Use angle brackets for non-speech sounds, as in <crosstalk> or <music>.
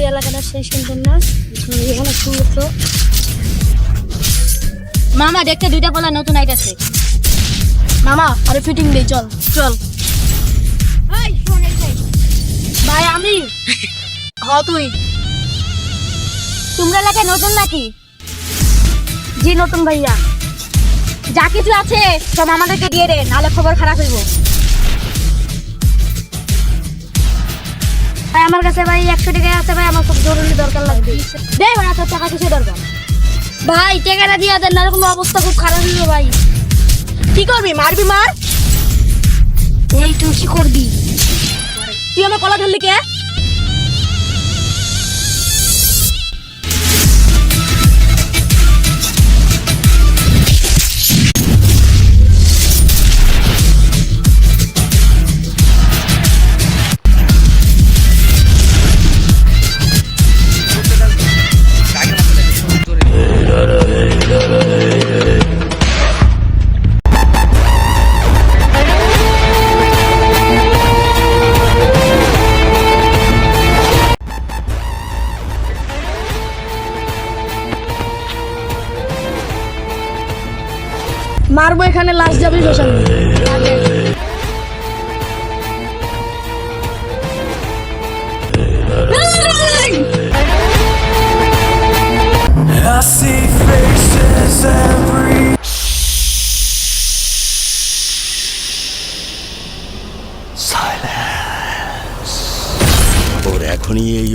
হচ্ছে এলাকাটা সেই সুন্দর না এখানে সুন্দর তো মামা দেখতে দুইটা পোলা নতুন আইতাছে। মামা আরে ফিটিং দেই চল চল। ভাই আমি। <laughs> হ তুই। তোমরা এলাকায় নতুন নাকি? জি নতুন ভাইয়া। যা কিছু আছে সব আমাদেরকে দিয়ে দে নাহলে খবর খারাপ হইব। আমার কাছে ভাই একশো টাকা আছে ভাই, আমার খুব জরুরি দরকার লাগবে। দেখ ভাই তোর টাকা কিসে দরকার। ভাই, টাকাটা দিয়ে দেন না কোনো অবস্থা খুব খারাপ হইবে ভাই। কি করবি, মারবি মার? এই, তুই কি করবি? তুই আমার কলা ধরলি কে? মারবো এখানে লাশ যাবে শ্মশানে I see faces every silence. ওর এখনই এই